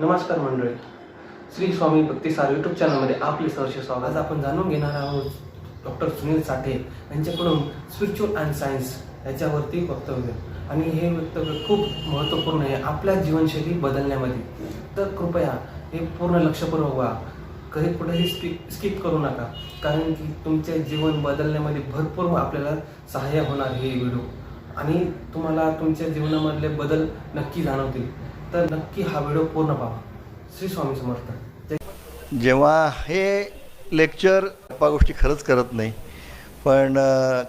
नमस्कार मंडळी. श्री स्वामी भक्तिसार यूट्यूब चॅनलमध्ये आपले सहर्ष स्वागत. आज आपण जाणून घेणार आहोत डॉक्टर सुनील साठे यांच्याकडून स्पिरिच्युअल अँड सायन्स याच्यावरती वक्तव्य. आणि हे वक्तव्य खूप महत्त्वपूर्ण आहे आपल्या जीवनशैली बदलण्यामध्ये. तर कृपया हे पूर्ण लक्षपूर्वक व्हा. कधी कुठेही स्किप स्किप करू नका. कारण की तुमचे जीवन बदलण्यामध्ये भरपूर आपल्याला सहाय्य होणार हे व्हिडिओ आणि तुम्हाला तुमच्या जीवनामधले बदल नक्की जाणवतील. तर नक्की हा व्हिडिओ पूर्ण पहा. श्री स्वामी समर्थ. जेव्हा हे लेक्चर गप्पा गोष्टी खरंच करत नाही पण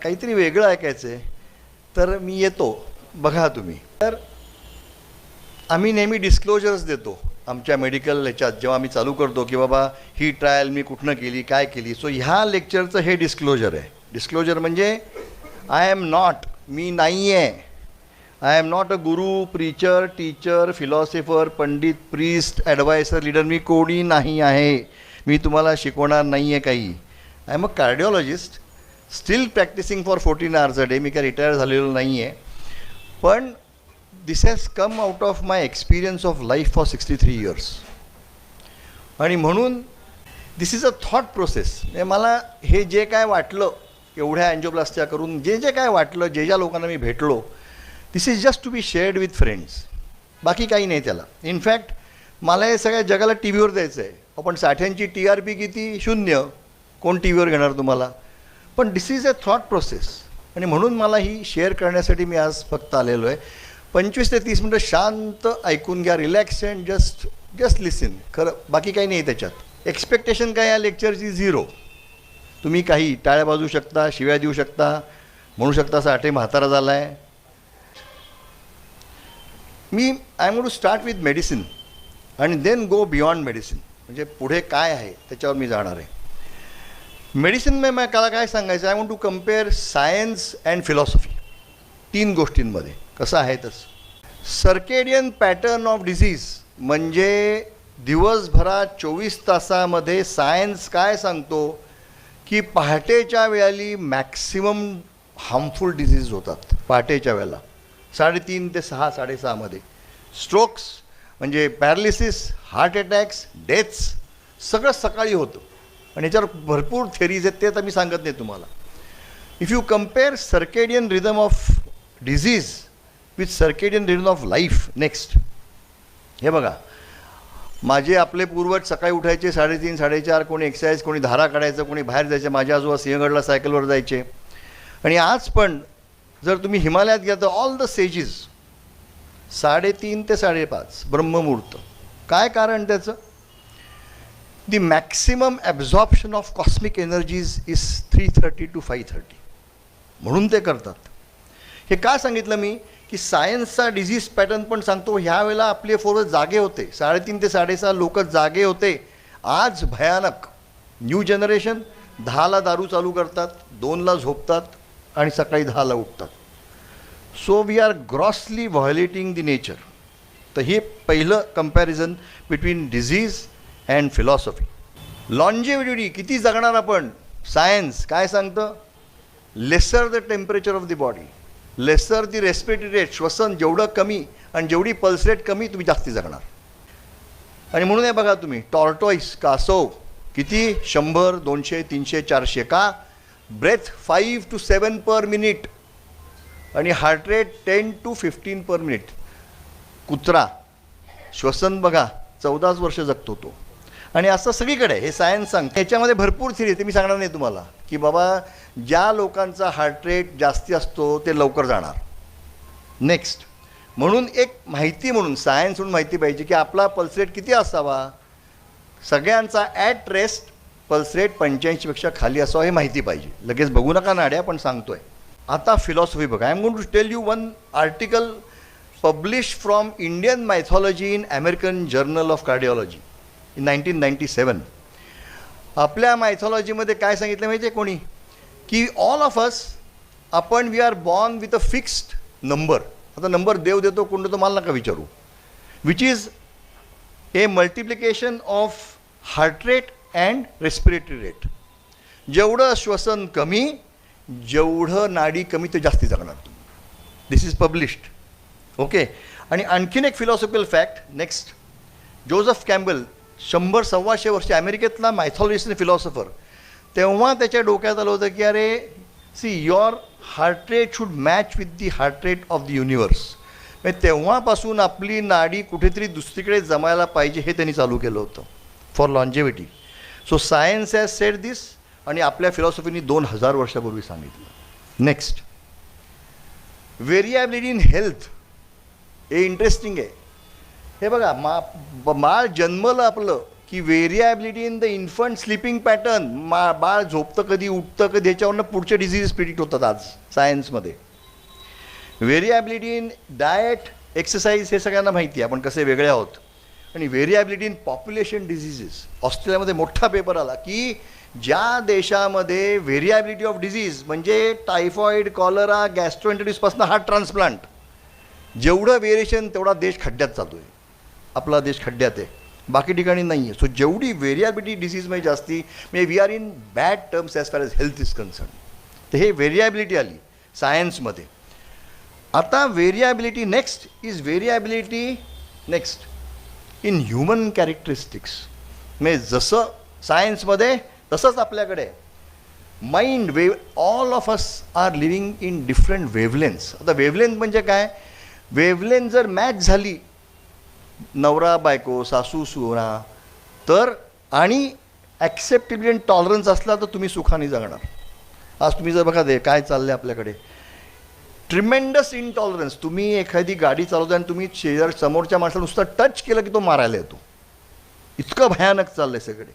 काहीतरी वेगळं ऐकायचं आहे तर मी येतो. बघा तुम्ही. तर आम्ही नेहमी डिस्क्लोजर्स देतो आमच्या मेडिकल ह्याच्यात. जेव्हा आम्ही चालू करतो की बाबा ही ट्रायल मी कुठनं केली काय केली. सो ह्या लेक्चरचं हे डिस्क्लोजर आहे. डिस्क्लोजर म्हणजे आय एम नॉट मी नाही आहे I am not a guru preacher teacher philosopher pandit priest advisor leader मी कोणी नाही आहे. मी तुम्हाला शिकवणार नाही आहे काही. I am a cardiologist still practicing for fourteen hours a day मी काय रिटायर झालेलो नाही आहे पण this has come out of my experience of life for sixty three years आणि म्हणून this is a thought process मला हे जे काय वाटलं एवढ्या अँजोप्लास्टिया करून जे जे काय वाटलं जे ज्या लोकांना मी भेटलो this is just to be shared with friends बाकी काही नाही त्याला. इनफॅक्ट मला हे सगळ्या जगाला टी व्हीवर द्यायचं आहे आपण साठ्यांची टी आर पी किती? शून्य. कोण टी व्हीवर घेणार तुम्हाला? पण this is a thought process आणि म्हणून मला ही शेअर करण्यासाठी मी आज फक्त आलेलो आहे. पंचवीस ते तीस मिनटं शांत ऐकून घ्या relax and just just listen खरं बाकी काही नाही त्याच्यात. एक्सपेक्टेशन काय या लेक्चरची झिरो तुम्ही काही टाळ्या बाजू शकता शिव्या देऊ शकता. म्हणू शकता साठे म्हातारा झाला आहे मी I am to start with medicine and then go beyond medicine म्हणजे पुढे काय आहे त्याच्यावर मी जाणार आहे. मेडिसिन मे मला काय काय सांगायचं? I want to compare science and philosophy तीन गोष्टींमध्ये. कसं आहे तसं? सर्केडियन पॅटर्न ऑफ डिझीज म्हणजे दिवसभरात चोवीस तासामध्ये सायन्स काय सांगतो? की पहाटेच्या वेळाली मॅक्सिमम हार्मफुल डिझीज होतात. पहाटेच्या वेळेला. साडेतीन ते सहा साडेसहामध्ये स्ट्रोक्स म्हणजे पॅरालिसिस हार्ट अटॅक्स डेथ्स सगळं सकाळी होतं. आणि याच्यावर भरपूर थेरीज आहेत ते तर मी सांगत नाही तुम्हाला. If you compare circadian rhythm of disease with circadian rhythm of life next हे बघा. माझे आपले पूर्वज सकाळी उठायचे साडेतीन साडेचार कोणी एक्सरसाइज कोणी धारा काढायचं कोणी बाहेर जायचं माझ्या आजोबा सिंहगडला सायकलवर जायचे. आणि आज पण जर तुम्ही हिमालयात गेला तर ऑल द सेजेस साडेतीन ते साडेपाच ब्रह्ममुहूर्त. काय कारण त्याचं? The maximum absorption of cosmic energies is three thirty to five thirty म्हणून ते करतात. हे का सांगितलं मी? की सायन्सचा डिझीज पॅटर्न पण सांगतो ह्या वेळेला आपले फोर जागे होते. साडेतीन ते साडेसहा लोक जागे होते. आज भयानक. न्यू जनरेशन दहाला दारू चालू करतात दोनला झोपतात आणि सकाळी दहाला उठतात. So we are grossly violating the nature तर हे पहिलं comparison between disease and philosophy longevity किती जगणार आपण? सायन्स काय सांगतं? Lesser the temperature of the body lesser the respiratory rate श्वसन जेवढं कमी आणि जेवढी पल्स रेट कमी तुम्ही जास्ती जगणार. आणि म्हणून हे बघा तुम्ही टॉर्टॉईस कासव किती? शंभर दोनशे तीनशे चारशे का? Breath five to seven per minute आणि heart rate ten to fifteen per minute कुत्रा श्वसन बघा चौदाच वर्ष जगतो तो. आणि असं सगळीकडे हे सायन्स सांगतं. ह्याच्यामध्ये भरपूर थिरी ते मी सांगणार नाही तुम्हाला की बाबा ज्या लोकांचा हार्ट रेट जास्ती असतो ते लवकर जाणार. नेक्स्ट म्हणून एक माहिती म्हणून सायन्स म्हणून माहिती पाहिजे की आपला पल्स रेट किती असावा? सगळ्यांचा ॲट रेस्ट पल्स रेट पंच्याऐंशीपेक्षा खाली असावं हे माहिती पाहिजे. लगेच बघू नका नाड्या पण सांगतोय. आता फिलॉसॉफी बघा. I am gonna tell you one article publish from Indian mythology in American journal of cardiology in nineteen ninety seven आपल्या मायथॉलॉजीमध्ये काय सांगितलं माहिती आहे कोणी? की ऑल ऑफ अस आपण we are born with a fixed number आता नंबर देव देतो कोण देतो मला नका विचारू. Which is a multiplication of heart rate and respiratory rate जेवढं श्वसन कमी जेवढं नाडी कमी ते जास्ती जगणार. दिस इज पब्लिश्ड ओके आणि आणखीन एक philosophical fact next Joseph Campbell शंभर सव्वाशे वर्षे अमेरिकेतला मायथॉलॉजिस्ट आणि फिलॉसॉफर तेव्हा त्याच्या डोक्यात आलं होतं की अरे see your heart rate should match with the heart rate of the universe म्हणजे तेव्हापासून आपली नाडी कुठेतरी दुसरीकडे जमायला पाहिजे हे त्यांनी चालू केलं होतं. For longevity so science has said this आणि आपल्या फिलॉसॉफीनी दोन हजार वर्षापूर्वी सांगितलं. नेक्स्ट व्हेरियाबिलिटी इन हेल्थ हे इंटरेस्टिंग आहे. हे बघा मा बाळ जन्मलं आपलं की variability in the infant sleeping pattern मा बाळ झोपतं कधी उठतं कधी ह्याच्यावरनं पुढचे डिझीज प्रिडिक्ट होतात आज सायन्समध्ये व्हेरियाबिलिटी इन डाएट एक्सरसाइज हे सगळ्यांना माहिती आहे. आपण कसे वेगळे आहोत? आणि व्हेरियाबिलिटी इन पॉप्युलेशन डिझिजेस ऑस्ट्रेलियामध्ये मोठा पेपर आला की ज्या देशामध्ये व्हेरियाबिलिटी ऑफ डिझीज म्हणजे टायफॉईड कॉलरा गॅस्ट्रोएंटरिसपासून हार्ट ट्रान्सप्लांट जेवढं व्हेरिएशन तेवढा देश खड्ड्यात चालतो आहे. आपला देश खड्ड्यात आहे. बाकी ठिकाणी नाही आहे सो जेवढी व्हेरियाबिलिटी डिसीजमध्ये जास्ती म्हणजे we are in bad terms as far as health is concern तर हे व्हेरियाबिलिटी आली सायन्समध्ये आता variability next is variability next in human characteristics म्हणजे जसं सायन्समध्ये तसंच आपल्याकडे. Mind wave all of us are living in different wavelengths आता वेवलेन्थ म्हणजे काय? वेवलेन्थ जर मॅच झाली नवरा बायको सासू सुना तर आणि ॲक्सेप्टेबिलिटी टॉलरन्स असला तर तुम्ही सुखाने जगणार. आज तुम्ही जर बघा दे काय चाललं आहे आपल्याकडे? ट्रिमेंडस इनटॉलरन्स तुम्ही एखादी गाडी चालवता आणि तुम्ही शेजार समोरच्या माणसाला नुसतं टच केलं की तो मारायला येतो. इतकं भयानक चाललं आहे सगळे.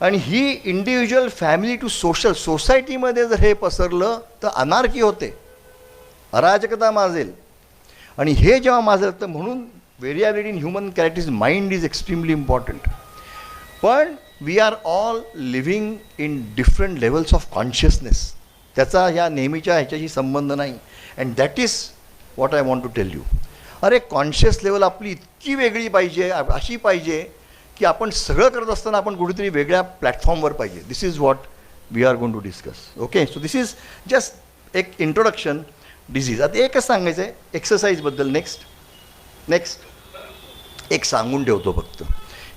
आणि ही इंडिव्हिज्युअल फॅमिली टू सोशल सोसायटीमध्ये जर हे पसरलं तर अनारकी होते. अराजकता माजेल. आणि हे जेव्हा माजेल तर म्हणून variability in human characteristics mind is extremely important पण we are all living in different levels of consciousness त्याचा ह्या नेहमीच्या ह्याच्याशी संबंध नाही. And that is what I want to tell you अरे कॉन्शियस लेवल आपली इतकी वेगळी पाहिजे अशी पाहिजे की आपण सगळं करत असताना आपण कुठेतरी वेगळ्या प्लॅटफॉर्मवर पाहिजे. This is what we are gonna discuss okay so this is just एक इंट्रोडक्शन डिझीज आता एकच सांगायचं आहे. एक्सरसाइजबद्दल नेक्स्ट नेक्स्ट एक सांगून ठेवतो फक्त.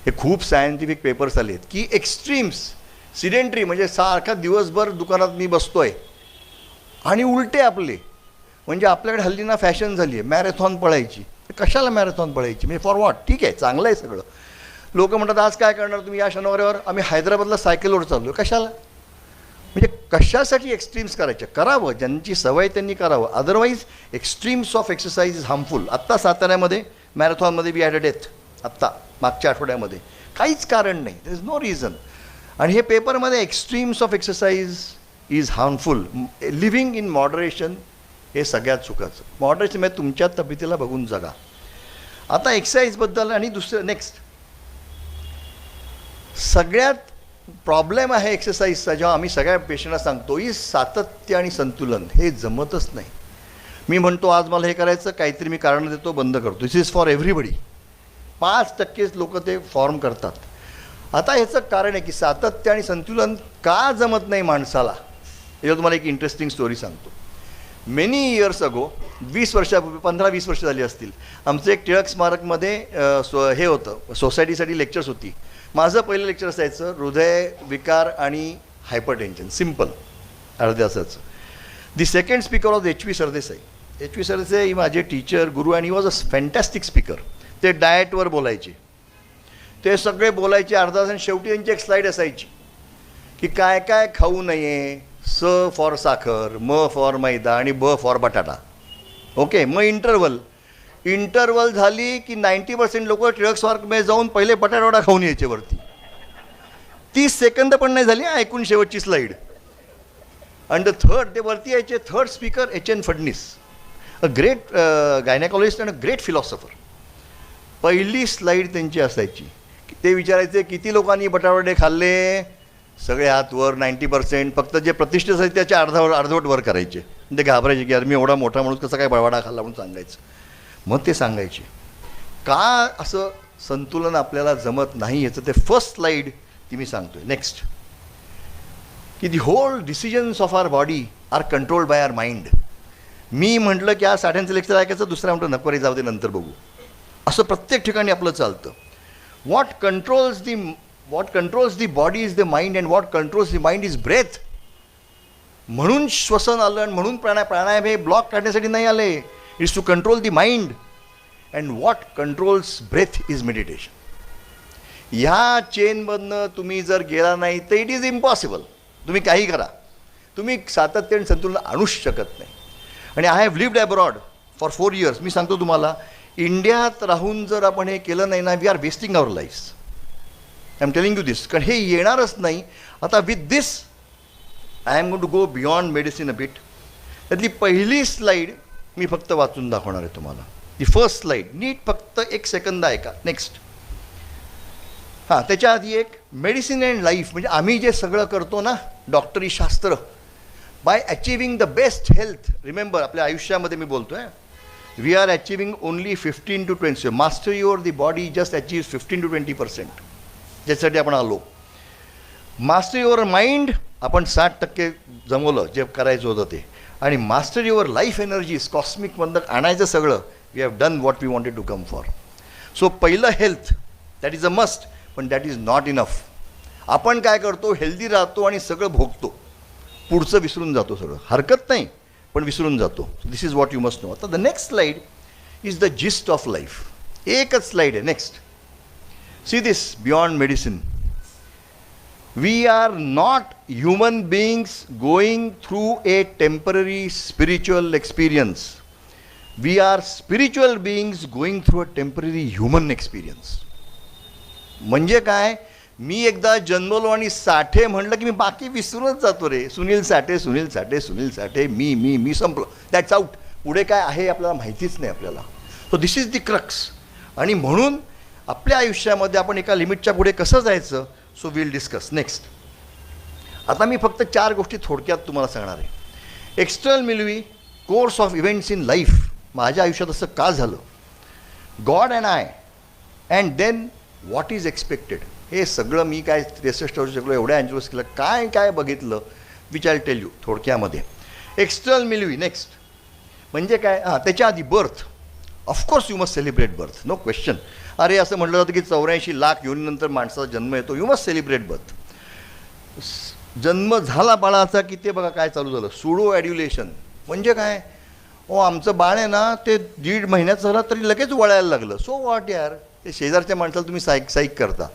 हे खूप सायंटिफिक पेपर्स आले आहेत की एक्स्ट्रीम्स सिडेंट्री म्हणजे सारखा दिवसभर दुकानात मी बसतो आहे आणि उलटे आपले. म्हणजे आपल्याकडे हल्ली ना फॅशन झाली आहे मॅरेथॉन पळायची. तर कशाला मॅरेथॉन पळायची? म्हणजे फॉर वॉट ठीक आहे चांगलं आहे सगळं. लोक म्हणतात आज काय करणार तुम्ही या शनिवारीवर? आम्ही हैदराबादला सायकलवर चाललो कशाला? म्हणजे कशासाठी एक्स्ट्रीम्स करायचे करावं ज्यांची सवय त्यांनी करावं. Otherwise extremes of exercise is harmful आत्ता साताऱ्यामध्ये मॅरेथॉनमध्ये बी ॲट अ डेथ आत्ता मागच्या आठवड्यामध्ये. काहीच कारण नाही. दर इज नो रिझन आणि हे पेपरमध्ये extremes of exercise is harmful living in moderation हे सगळ्यात चुकाचं मॉडरेशन म्हणजे तुमच्या तब्येतीला बघून जगा. आता एक्सरसाइजबद्दल आणि दुसरं नेक्स्ट सगळ्यात प्रॉब्लेम आहे एक्सरसाइजचा जेव्हा आम्ही सगळ्या पेशंटला सांगतो ही सातत्य आणि संतुलन हे जमतच नाही. मी म्हणतो आज मला हे करायचं काहीतरी मी कारण देतो बंद करतो. दिस इज फॉर एव्हरीबडी पाच टक्केच लोक ते फॉर्म करतात. आता ह्याचं कारण आहे की सातत्य आणि संतुलन का जमत नाही माणसाला? याच्यावर तुम्हाला एक इंटरेस्टिंग स्टोरी सांगतो. मेनी इयर्स अगो वीस वर्षापूर्वी पंधरा वीस वर्ष झाली असतील. आमचं एक टिळक स्मारकमध्ये सो हे होतं सोसायटीसाठी लेक्चर्स होती. माझं पहिलं लेक्चर असायचं हृदय विकार आणि हायपर टेन्शन सिंपल अर्ध्या तासाचं the second speaker of H V Sardesai H V Sardesai माझे टीचर गुरु आणि वॉज अ फॅन्टॅस्टिक स्पीकर ते डाएटवर बोलायचे. ते सगळे बोलायचे अर्धा तास शेवटी त्यांची एक स्लाईड असायची. की काय काय खाऊ नये स फॉर साखर म फॉर मैदा आणि ब फॉर बटाटा. ओके मग इंटरवल इंटरवल झाली की नाईन्टी पर्सेंट लोक टिळक स्मारकमध्ये जाऊन पहिले बटाटावडा खाऊन यायचे वरती. तीस सेकंद पण नाही झाली ऐकून शेवटची स्लाईड आणि द थर्ड ते वरती यायचे third speaker H N Phadnis. A great gynaecologist and a great philosopher पहिली स्लाईड त्यांची असायची. ते विचारायचे किती लोकांनी बटाटवडे खाल्ले? सगळे हात वर नाईन्टी पर्सेंट फक्त जे प्रतिष्ठित असायचे त्याचे अर्धावर अर्धवट वर करायचे. ते घाबरायचे की अरे मी एवढा मोठा माणूस कसा काय बळवाडा खाल्ला म्हणून सांगायचं. मग ते सांगायचे. का असं संतुलन आपल्याला जमत नाही याचं ते फर्स्ट स्लाईड ती मी सांगतोय. नेक्स्ट की the whole decisions of our body are controlled by our mind मी म्हटलं की आज साठ्यांचं लेक्चर ऐकायचं दुसरा म्हटलं नको जाऊ दे नंतर बघू. असं प्रत्येक ठिकाणी आपलं चालतं. What controls the what controls the body is the mind and what controls the mind is breath म्हणून श्वसन आलं आणि म्हणून प्राणा प्राणायाम हे ब्लॉक काढण्यासाठी नाही आले. It's to control the mind and what controls breath is meditation ह्या चेनमधनं तुम्ही जर गेला नाही तर इट इज इम्पॉसिबल तुम्ही काही करा. तुम्ही सातत्य आणि संतुलन आणूच शकत नाही. आणि I have lived abroad for four years मी सांगतो तुम्हाला इंडियात राहून जर आपण हे केलं नाही ना we are wasting our life am telling you this कारण हे येणारच नाही. आता with this I am gonna go beyond medicine a bit त्यातली पहिली स्लाईड मी फक्त वाचून दाखवणार आहे तुम्हाला. दी फर्स्ट स्लाईड नीट फक्त एक सेकंद ऐका. नेक्स्ट हां त्याच्या आधी एक मेडिसिन अँड लाईफ म्हणजे आम्ही जे सगळं करतो ना डॉक्टरी शास्त्र. By achieving the best health remember आपल्या आयुष्यामध्ये मी बोलतो आहे we are achieving only fifteen to twenty master your the body just achieve fifteen to twenty percent ज्याच्यासाठी आपण आलो. मास्टर युअर माइंड आपण साठ टक्के जमवलं जे करायचं होतं ते. आणि मास्टर युअर लाईफ एनर्जीज कॉस्मिकमधनं आणायचं सगळं. We have done what we wanted to come for so पहिलं health that is a must पण दॅट इज नॉट इनफ आपण काय करतो हेल्दी राहतो आणि सगळं भोगतो. पुढचं विसरून जातो सगळं. हरकत नाही पण विसरून जातो. This is what you must know आता the next slide is the gist of life एकच स्लाईड आहे next see this beyond medicine we are not human beings going through a temporary spiritual experience. We are spiritual beings going through a temporary human experience. म्हणजे काय मी एकदा जन्मलो आणि साठे म्हणलं की मी बाकी विसरूनच जातो रे सुनील साठे सुनील साठे सुनील साठे मी मी मी संपलो दॅट्स आउट पुढे काय आहे आपल्याला माहितीच नाही आपल्याला so this is the crux आणि म्हणून आपल्या आयुष्यामध्ये आपण एका लिमिटच्या पुढे कसं जायचं सो विल डिस्कस नेक्स्ट आता मी फक्त चार गोष्टी थोडक्यात तुम्हाला सांगणार आहे. External milieu course of events in life माझ्या आयुष्यात असं का झालं? God and I and then what is expected हे सगळं मी काय त्रेसष्ट वर्ष शिकलो एवढ्या अँजोस केलं काय काय बघितलं विच आय टेल यू थोडक्यामध्ये. एक्सटर्नल मिलवी नेक्स्ट म्हणजे काय? हां त्याच्या आधी birth of course you must celebrate birth no question अरे असं म्हटलं जातं की चौऱ्याऐंशी लाख योनीनंतर माणसाचा जन्म येतो यू मस्ट सेलिब्रेट बर्थ जन्म झाला बाळाचा की ते बघा काय चालू झालं? सुडो ॲड्युलेशन म्हणजे काय? ओ आमचं बाळ आहे ना ते दीड महिन्याचं झालं तरी लगेच वळायला लागलं. सो वॉट यार? ते शेजारच्या माणसाला तुम्ही साईक साईक करता.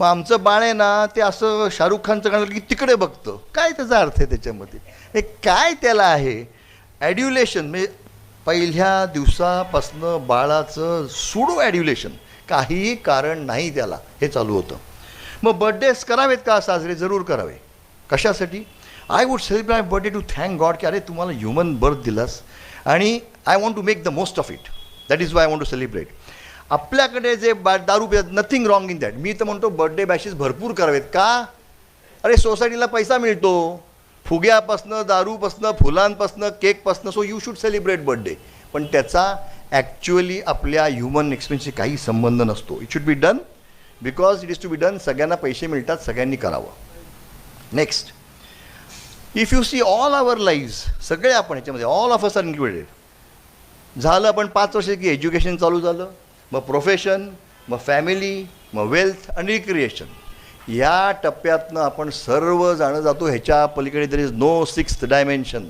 मग आमचं बाळ आहे ना ते असं शाहरुख खानचं गाणं की तिकडे बघतं. काय त्याचा अर्थ आहे त्याच्यामध्ये? हे काय त्याला आहे? ॲड्युलेशन म्हणजे पहिल्या दिवसापासनं बाळाचं सुडो ॲड्युलेशन काहीही कारण नाही त्याला हे चालू होतं. मग बर्थडेस करावेत का साजरे? जरूर करावे. कशासाठी? I would celebrate my birthday to thank God की अरे तुम्हाला ह्युमन बर्थ दिलास. आणि I want to make the most of it that is why I want to celebrate आपल्याकडे जे बा दारू पितात नथिंग रॉंग इन दॅट मी तर म्हणतो बर्थडे बॅशेस भरपूर करावेत का? अरे सोसायटीला पैसा मिळतो. फुग्यापासनं दारूपासनं फुलांपासनं केकपासनं so you should celebrate birthday पण त्याचा ॲक्च्युअली आपल्या ह्युमन एक्सपिरियन्सशी काही संबंध नसतो. It should be done because it is to be done सगळ्यांना पैसे मिळतात सगळ्यांनी करावं. Next if you see all our lives सगळे आपण ह्याच्यामध्ये all of us are included झालं आपण पाच वर्ष की एज्युकेशन चालू झालं. मग प्रोफेशन मग फॅमिली मग वेल्थ आणि रिक्रिएशन या टप्प्यातनं आपण सर्व जाणं जातो ह्याच्या पलीकडे there is no sixth dimension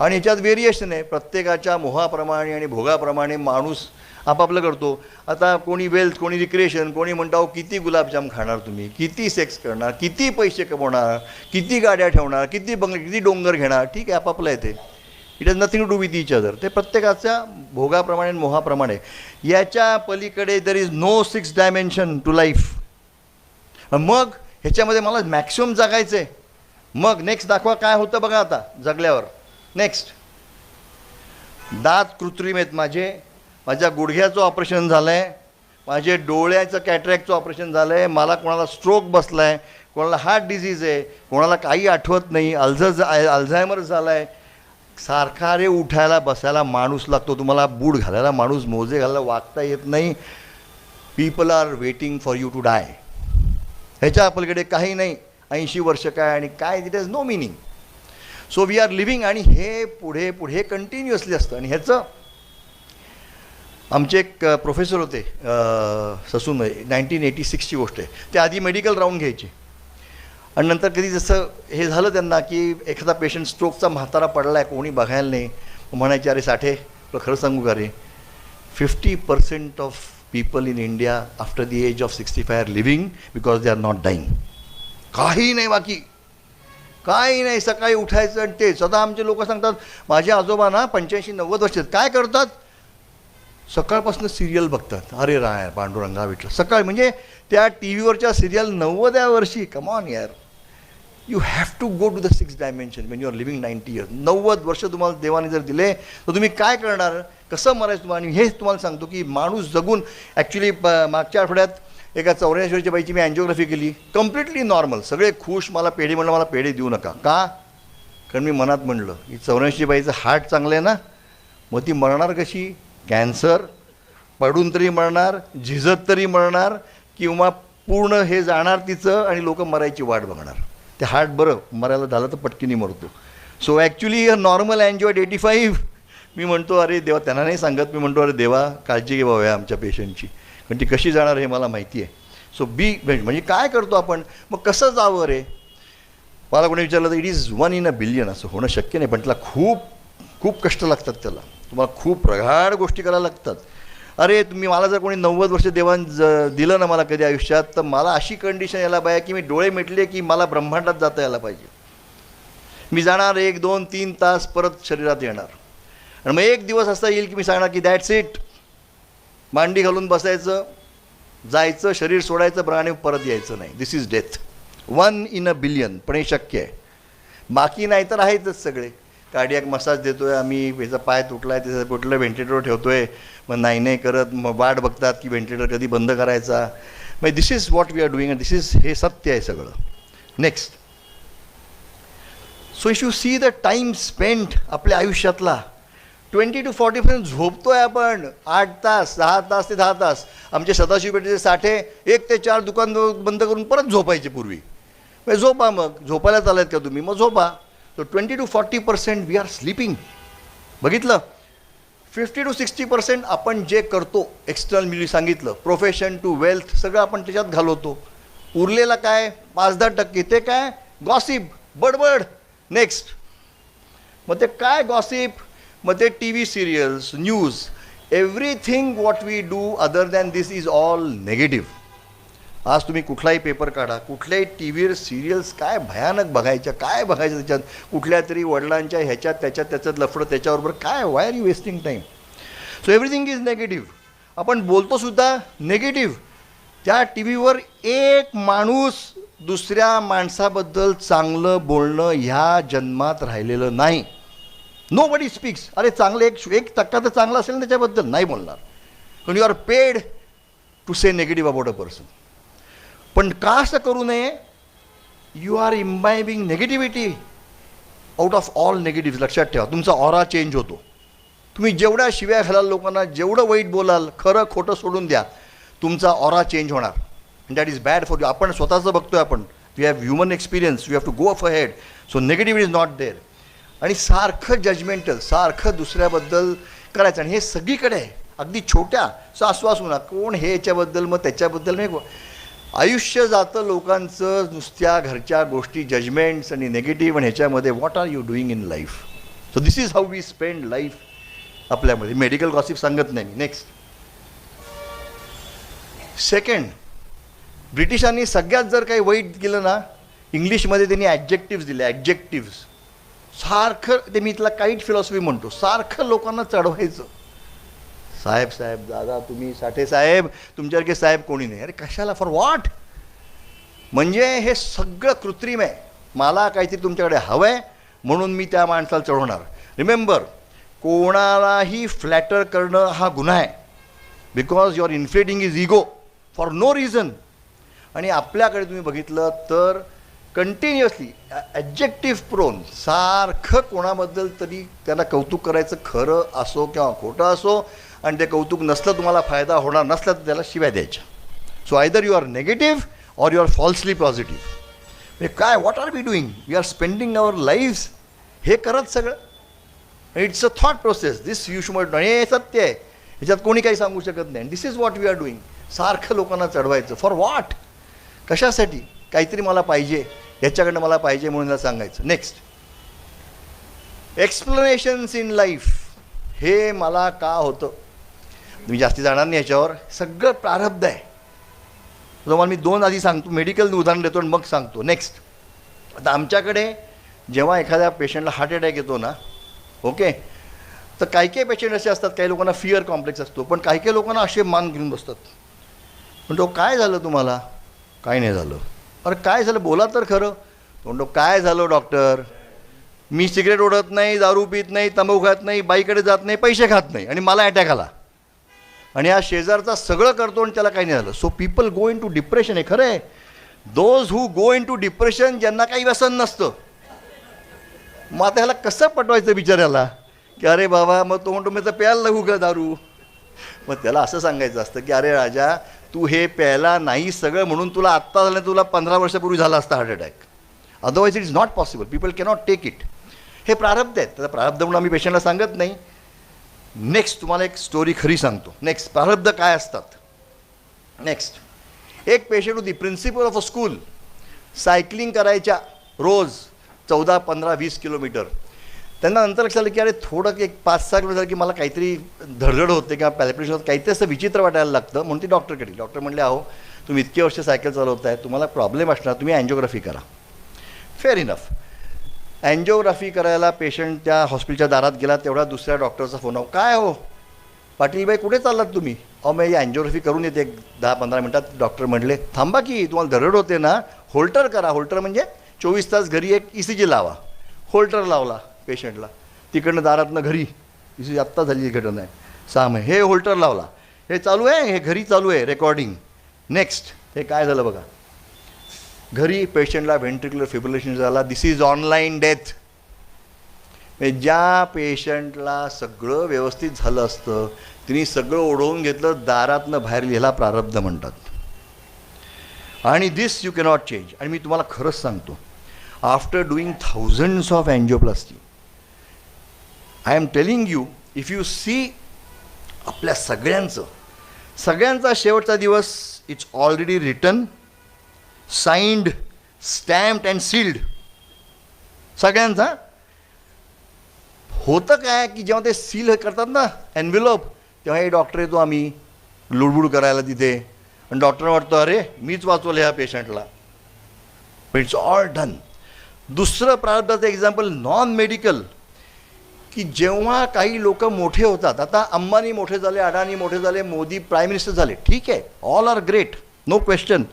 आणि ह्याच्यात व्हेरिएशन आहे. प्रत्येकाच्या मोहाप्रमाणे आणि भोगाप्रमाणे माणूस आपापलं करतो. आता कोणी वेल्थ कोणी रिक्रिएशन कोणी म्हणतो किती गुलाबजाम खाणार तुम्ही? किती सेक्स करणार? किती पैसे कमवणार? किती गाड्या ठेवणार? किती बंगले किती डोंगर घेणार? ठीक आहे आपापलं आहे ते. It has nothing to do with each other ते प्रत्येकाच्या भोगाप्रमाणे आणि मोहाप्रमाणे. याच्या पलीकडे there is no six dimension to life मग ह्याच्यामध्ये मला मॅक्सिमम जगायचं आहे मग नेक्स्ट दाखवा काय होतं बघा आता जगल्यावर. नेक्स्ट दात कृत्रिम आहेत माझे. माझ्या गुडघ्याचं ऑपरेशन झालं आहे माझे डोळ्याचं कॅटरॅक्टचं ऑपरेशन झालं आहे मला कोणाला स्ट्रोक बसला आहे कोणाला हार्ट डिझीज आहे कोणाला काही आठवत नाही अल्झ अल्झायमर झाला आहे सारखा रे उठायला बसायला माणूस लागतो. तुम्हाला बूट घालायला माणूस मोजे घालायला वागता येत नाही. People are waiting for you to die ह्याच्या पलीकडे काही नाही. ऐंशी वर्ष काय आणि काय it is no meaning so we are living आणि हे पुढे पुढे कंटिन्युअसली असतं. आणि ह्याचं आमचे एक प्रोफेसर होते ससून ससूनमध्ये नाईन्टीन एटी सिक्सची गोष्ट आहे. ते आधी मेडिकल राऊंड घ्यायचे. आणि नंतर कधी जसं हे झालं त्यांना की एखादा पेशंट स्ट्रोकचा म्हातारा पडला आहे कोणी बघायला नाही. म्हणायचे अरे साठे तुला खरं सांगू का रे? Fifty percent of people in India after the age of sixty are living living because are not not dying काही नाही बाकी. काही नाही. सकाळी उठायचं आणि ते स्वतः आमचे लोक सांगतात माझे आजोबा ना पंच्याऐंशी नव्वद वर्ष काय करतात? सकाळपासून सिरियल बघतात. अरे राय पांडुरंगा विठला सकाळ म्हणजे त्या टी व्हीवरच्या सिरियल नव्वद्या वर्षी. कमॉन यार. You have to go to the six dimension when you are living ninety years नव्वद वर्ष तुम्हाला देवाने जर दिले तर तुम्ही काय करणार? कसं मरायचं तुम्हाला आणि हेच तुम्हाला सांगतो की माणूस जगून ॲक्च्युली मागच्या आठवड्यात एका चौऱ्याऐंशी बाईची मी अँजिओग्राफी केली. कम्प्लिटली नॉर्मल सगळे खुश मला पेढे म्हणलं मला पेढे देऊ नका. का? कारण मी मनात म्हणलं की चौऱ्याऐंशी बाईचं हार्ट चांगलं आहे ना? मग ती मरणार कशी? कॅन्सर? पडून तरी मरणार? झिजत तरी मरणार? किंवा पूर्ण हे जाणार तिचं आणि लोक मरायची वाट बघणार? ते हार्ट बरं मरायला झालं तर पटकीने मरतो. So actually normal angio eighty five मी म्हणतो अरे देवा त्यांना नाही सांगत. मी म्हणतो अरे देवा काळजी घे बाबा आमच्या पेशंटची. पण ती कशी जाणार हे मला माहिती आहे. सो बी म्हणजे काय करतो आपण? मग कसं जावं रे? मला कोणी विचारलं तर it is one in a billion असं होणं शक्य नाही पण त्याला खूप खूप कष्ट लागतात त्याला. तुम्हाला खूप प्रगाढ गोष्टी करायला लागतात. अरे तुम्ही मला जर कोणी नव्वद वर्ष देवान ज दिलं ना मला कधी आयुष्यात तर मला अशी कंडिशन यायला पाहिजे की मी डोळे मिटले की मला ब्रह्मांडात जाता यायला पाहिजे. मी जाणार एक दोन तीन तास परत शरीरात येणार. आणि मग एक दिवस असा येईल की मी सांगणार की दॅट्स इट मांडी घालून बसायचं जायचं शरीर सोडायचं प्राणी परत यायचं नाही. This is death one in a billion पण हे शक्य आहे. बाकी नाही तर आहेतच सगळे. कार्डियाक मसाज देतोय आम्ही याचा पाय तुटला आहे त्याचं कुठलं व्हेंटिलेटर ठेवतोय. मग नाही नाही करत. मग वाट बघतात की व्हेंटिलेटर कधी बंद करायचा. मग this is what we are doing this is हे सत्य आहे सगळं. Next so if you see the time spent आपल्या आयुष्यातला ट्वेंटी टू फॉर्टी झोपतो झोपतोय आपण. आठ तास सहा तास ते दहा तास. आमचे सदाशिव पेठेचे साठे एक ते चार दुकान बंद करून परत झोपायचे पूर्वी. म्हणजे झोपा मग. झोपायला चालत का तुम्ही? मग झोपा. तर twenty to forty percent we are sleeping बघितलं? फिफ्टी टू सिक्स्टी पर्सेंट आपण जे करतो एक्सटर्नल मी सांगितलं प्रोफेशन टू वेल्थ सगळं आपण त्याच्यात घालवतो. उरलेला काय? पाच दहा टक्के. ते काय? गॉसिप बडबड. नेक्स्ट मग ते काय गॉसिप मग ते T V serials news everything what we do other than this is all negative आज तुम्ही कुठलाही पेपर काढा कुठल्याही टी व्हीवर सिरियल्स काय भयानक बघायच्या काय बघायचं त्याच्यात कुठल्या तरी वडिलांच्या ह्याच्यात त्याच्यात त्याच्यात लफडं त्याच्याबरोबर काय why are you wasting time so everything is negative आपण बोलतो सुद्धा नेगेटिव्ह त्या टी व्हीवर एक माणूस दुसऱ्या माणसाबद्दल चांगलं बोलणं ह्या जन्मात राहिलेलं नाही. नो बडी स्पीक्स अरे चांगलं एक एक टक्का तर चांगला असेल ना त्याच्याबद्दल. नाही बोलणार. पण you are paid to say negative about a person पण का असं करू नये? You are imbibing negativity out of all negative लक्षात ठेवा. तुमचा ऑरा चेंज होतो. तुम्ही जेवढ्या शिव्या घालाल लोकांना जेवढं वाईट बोलाल खरं खोटं सोडून द्या तुमचा ऑरा चेंज होणार. That is bad for you आपण स्वतःचं बघतोय आपण. We have human experience you have to go up a head so negative is not there आणि सारखं जजमेंटल सारखं दुसऱ्याबद्दल करायचं. आणि हे सगळीकडे आहे. अगदी छोट्या सासू ना कोण हे याच्याबद्दल मग त्याच्याबद्दल नाही आयुष्य जातं लोकांचं नुसत्या घरच्या गोष्टी जजमेंट्स आणि नेगेटिव्ह आणि ह्याच्यामध्ये what are you doing in life so this is how we spend life आपल्यामध्ये. मेडिकल गॉसिप सांगत नाही मी. नेक्स्ट सेकंड ब्रिटिशांनी सगळ्यात जर काही वाईट केलं ना इंग्लिशमध्ये त्यांनी ॲब्जेक्टिव्स दिले ॲब्जेक्टिव्स सारखं ते मी इथला काईट फिलॉसॉफी म्हणतो सारखं लोकांना चढवायचं. साहेब साहेब दादा तुम्ही साठे साहेब तुमच्यासारखे साहेब कोणी नाही. अरे कशाला? फॉर व्हॉट म्हणजे हे सगळं कृत्रिम आहे. मला काहीतरी तुमच्याकडे हवं आहे म्हणून मी त्या माणसाला चढवणार. रिमेंबर कोणालाही फ्लॅटर करणं हा गुन्हा आहे. Because your inflating is ego for no reason आणि आपल्याकडे तुम्ही बघितलं तर कंटिन्युअसली ॲब्जेक्टिव्ह प्रोन सारखं कोणाबद्दल तरी त्याला कौतुक करायचं खरं असो किंवा खोटं असो आणि ते कौतुक नसलं तुम्हाला फायदा होणार नसला तर त्याला शिव्या द्यायच्या. So either you are negative or you are falsely positive म्हणजे काय what are we doing we are spending our life हे करत सगळं. It's a thought process this you should हे सत्य आहे. ह्याच्यात कोणी काही सांगू शकत नाही. This is what we are doing सारखं लोकांना चढवायचं. फॉर वॉट कशासाठी? काहीतरी मला पाहिजे. ह्याच्याकडनं मला पाहिजे म्हणून सांगायचं. नेक्स्ट एक्सप्लेनेशन्स इन लाईफ हे मला का होतं? तुम्ही जास्ती जाणार नाही याच्यावर. सगळं प्रारब्ध आहे. तुम्हाला मी दोन आधी सांगतो. मेडिकल उदाहरण देतो आणि मग सांगतो. नेक्स्ट आता आमच्याकडे जेव्हा एखाद्या पेशंटला हार्ट अटॅक येतो ना ओके तर काही काही पेशंट असे असतात काही लोकांना फिअर कॉम्प्लेक्स असतो पण काही काही लोकांना असे मान घेऊन बसतात. म्हणतो काय झालं तुम्हाला? काय नाही झालं. अरे काय झालं? बोला तर खरं. तो म्हणतो काय झालं डॉक्टर मी सिगरेट ओढत नाही दारू पित नाही तंबाखू खात नाही बाईकडे जात नाही पैसे खात नाही आणि मला अटॅक आला. आणि हा शेजारचा सगळं करतो आणि त्याला काही नाही झालं. So people go in to depression आहे खरं आहे. Those who go in to depression ज्यांना काही व्यसन नसतं. मग आता ह्याला कसं पटवायचं बिचाऱ्याला? की अरे बाबा मग तो म्हणतो मी तर प्यायला लागू का दारू? मग त्याला असं सांगायचं असतं की अरे राजा तू हे प्यायला नाही सगळं म्हणून तुला आत्ता झालं तुला पंधरा वर्षापूर्वी झाला असता heart attack. Otherwise it is not possible people cannot take it हे प्रारब्ध आहेत. त्याचा प्रारब्ध म्हणून आम्ही पेशंटला सांगत नाही. नेक्स्ट तुम्हाला एक स्टोरी खरी सांगतो. नेक्स्ट प्रारब्ध काय असतात? नेक्स्ट एक पेशंट होती principal of a school cycling करायच्या रोज चौदा पंधरा वीस किलोमीटर. त्यांना नंतर लक्षात आलं की अरे थोडं एक पाच सहा किलोमीटर की मला काहीतरी धडधड होते किंवा पॅल्पिटेशन होतं. काहीतरी असं विचित्र वाटायला लागतं. म्हणून ती डॉक्टरकडे डॉक्टर म्हणले अहो तुम्ही इतके वर्ष सायकल चालवत आहे तुम्हाला प्रॉब्लेम असणार तुम्ही अँजिओग्राफी करा. फेअर इनफ अँजिओग्राफी करायला पेशंट त्या हॉस्पिटलच्या दारात गेला तेवढा दुसऱ्या डॉक्टरचा फोन आहो काय हो? पाटीलबाई कुठे चाललात तुम्ही? अहो मी अँजिओग्राफी करून येते एक दहा पंधरा मिनटात डॉक्टर म्हटले थांबा की तुम्हाला धरड होते ना होल्टर करा. होल्टर म्हणजे चोवीस तास घरी एक ई सी जी लावा. होल्टर लावला. पेशंटला. तिकडनं दारातनं घरी. ई आत्ता झाली घटना आहे. सहा महिने. हे होल्टर लावला. हे चालू आहे? हे घरी चालू आहे. रेकॉर्डिंग नेक्स्ट हे काय झालं बघा. घरी पेशंटला व्हेंट्रिक्युलर फिब्रिलेशन झाला. दिस इज ऑनलाईन डेथ ज्या पेशंटला सगळं व्यवस्थित झालं असतं तिने सगळं ओढवून घेतलं दारातनं बाहेर लिहिला प्रारब्ध म्हणतात. आणि दिस यू कॅनॉट चेंज आणि मी तुम्हाला खरंच सांगतो. After doing thousands of angioplasty I am telling you if you see आपल्या सगळ्यांचं सगळ्यांचा शेवटचा दिवस it's already written signed stamped and sealed सगळ्यांचा? होतं काय की जेव्हा ते सील करतात ना एन्व्हिलॉप तेव्हा हे डॉक्टर येतो आम्ही लुडबुड करायला तिथे. आणि डॉक्टर वाटतो अरे मीच वाचवलं ह्या पेशंटला इट्स ऑल डन दुसरं प्रारब्धाचं एक्झाम्पल नॉन मेडिकल की जेव्हा काही लोक मोठे होतात आता अंबानी मोठे झाले अडाणी मोठे झाले मोदी प्राईम मिनिस्टर झाले ठीक आहे all are great no question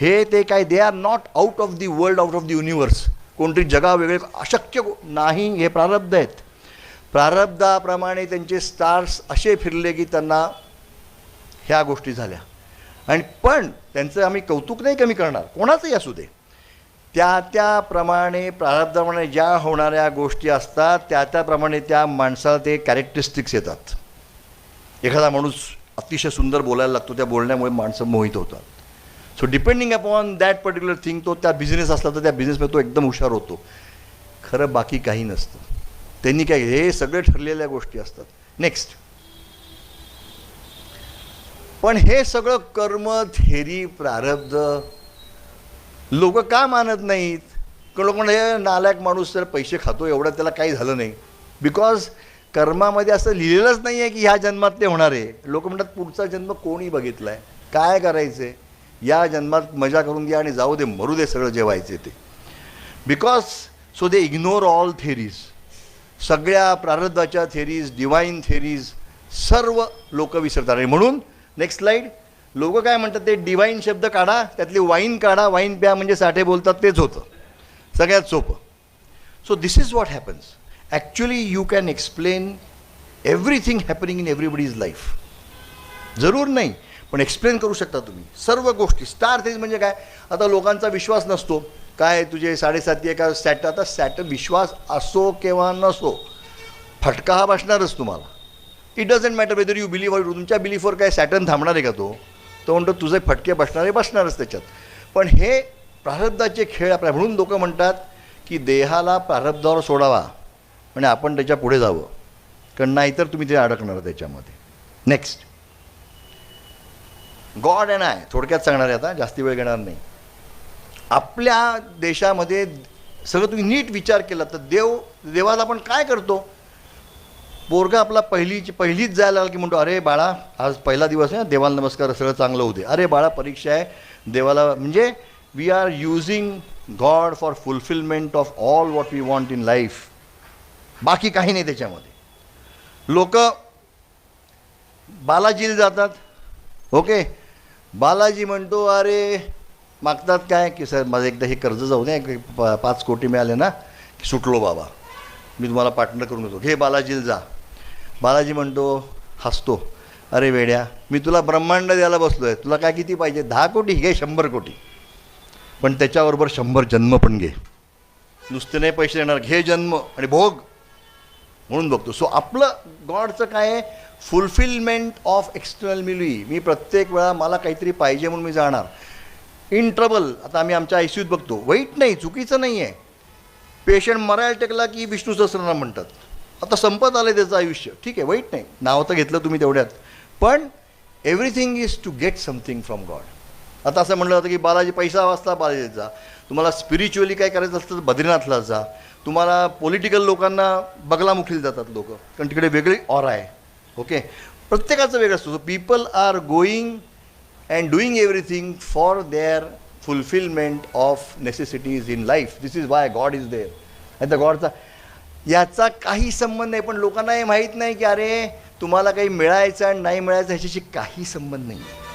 हे ते काय they are not out of the world out of the universe कोणतरी जगा वेगळे अशक्य नाही हे प्रारब्ध आहेत. प्रारब्धाप्रमाणे त्यांचे स्टार्स असे फिरले की त्यांना ह्या गोष्टी झाल्या. आणि पण त्यांचं आम्ही कौतुक नाही कमी करणार. कोणाचंही असू दे. त्या त्याप्रमाणे प्रारब्धाप्रमाणे ज्या होणाऱ्या गोष्टी असतात त्या त्याप्रमाणे त्या माणसाला ते कॅरेक्टरिस्टिक्स येतात. एखादा माणूस अतिशय सुंदर बोलायला लागतो त्या बोलण्यामुळे माणसं मोहित होतात. So depending upon that particular thing तो त्या बिझनेस असला तर त्या बिझनेसमध्ये तो एकदम हुशार होतो. खरं बाकी काही नसतं. त्यांनी काय हे सगळे ठरलेल्या गोष्टी असतात. नेक्स्ट पण हे सगळं कर्म थेरी प्रारब्ध लोक का मानत नाहीत? लोक म्हणतात हे नालायक माणूस तर पैसे खातो एवढं त्याला काही झालं नाही. बिकॉज कर्मामध्ये असं लिहिलेलंच नाही आहे की ह्या जन्मात ते होणार आहे. लोक म्हणतात पुढचा जन्म कोणी बघितला आहे काय करायचं आहे या जन्मात मजा करून घ्या आणि जाऊ दे मरू दे सगळं जेवायचे ते. Because so they ignore all theories सगळ्या प्रारब्धाच्या थेरीज डिवाईन थेरीज सर्व लोक विसरतात. आणि म्हणून नेक्स्ट स्लाईड लोक काय म्हणतात ते डिवाईन शब्द काढा त्यातली वाईन काढा वाईन प्या म्हणजे साठे बोलतात तेच होतं. सगळ्यात सोपं. So this is what happens actually you can explain everything happening in everybody's life जरूर नाही पण एक्सप्लेन करू शकता तुम्ही. सर्व गोष्टी स्टार थेरीज म्हणजे काय? आता लोकांचा विश्वास नसतो. काय तुझे साडेसाती आहे का सॅट आता सॅट विश्वास असो किंवा नसो फटका हा बसणारच तुम्हाला. It doesn't matter whether you believe तुमच्या बिलीफवर काय सॅटर्न थांबणार आहे का तो? तो म्हणतो तुझे फटके बसणारे बसणारच त्याच्यात. पण हे प्रारब्धाचे खेळ आपल्या म्हणून लोक म्हणतात की देहाला प्रारब्धावर सोडावा म्हणजे आपण त्याच्या पुढे जावं. कारण नाहीतर तुम्ही ते अडकणार त्याच्यामध्ये. नेक्स्ट गॉड अँड आय थोडक्यात सांगणार आहे आता जास्ती वेळ घेणार नाही. आपल्या देशामध्ये सगळं तुम्ही नीट विचार केला तर देव देवाला आपण काय करतो? पोरगा आपला पहिलीची पहिलीच जायला लागला की म्हणतो अरे बाळा आज पहिला दिवस आहे देवाला नमस्कार सगळं चांगलं होते अरे बाळा परीक्षा आहे देवाला म्हणजे we are using God for fulfilment of all what we want in life बाकी काही नाही त्याच्यामध्ये. लोक बालाजीला जातात. ओके? बालाजी म्हणतो अरे मागतात काय? की सर माझं एकदा हे कर्ज जाऊ नये एक पाच कोटी मिळाले ना की सुटलो बाबा. मी तुम्हाला पार्टनर करून देतो. घे बालाजीला जा. बालाजी म्हणतो हसतो. अरे वेड्या मी तुला ब्रह्मांड द्यायला बसलो आहे तुला काय किती पाहिजे? दहा कोटी घे शंभर कोटी. पण त्याच्याबरोबर शंभर जन्म पण घे. नुसते नाही पैसे देणार. घे जन्म आणि भोग. म्हणून बघतो. सो आपलं गॉडचं काय आहे? फुलफिलमेंट ऑफ एक्सटर्नल मिली मी प्रत्येक वेळा मला काहीतरी पाहिजे म्हणून मी जाणार. इन ट्रबल आता आम्ही आमच्या आय बघतो. वाईट नाही चुकीचं नाही आहे पेशंट मरायला टेकला की विष्णू सहस्रनाम म्हणतात. आता संपत आलं त्याचं आयुष्य. ठीक आहे वाईट नाही. नाव तर घेतलं तुम्ही तेवढ्यात. पण everything is to get something from God आता असं म्हणलं जातं की बालाजी पैसा वाचता बालाजीत जा. तुम्हाला स्पिरिच्युअली काय करायचं असतं तर बद्रीनाथला जा. तुम्हाला पॉलिटिकल लोकांना बगलामुखीला जातात लोक. कारण तिकडे वेगळी ऑर आहे. ओके प्रत्येकाचं वेगळं असतं. So people are going and doing everything for their fulfilment of necessities in life this is why God is there आणि त्या गॉडचा याचा काही संबंध नाही पण लोकांना हे माहीत नाही की अरे तुम्हाला काही मिळायचं आणि नाही मिळायचं ह्याच्याशी काही संबंध नाही. आहे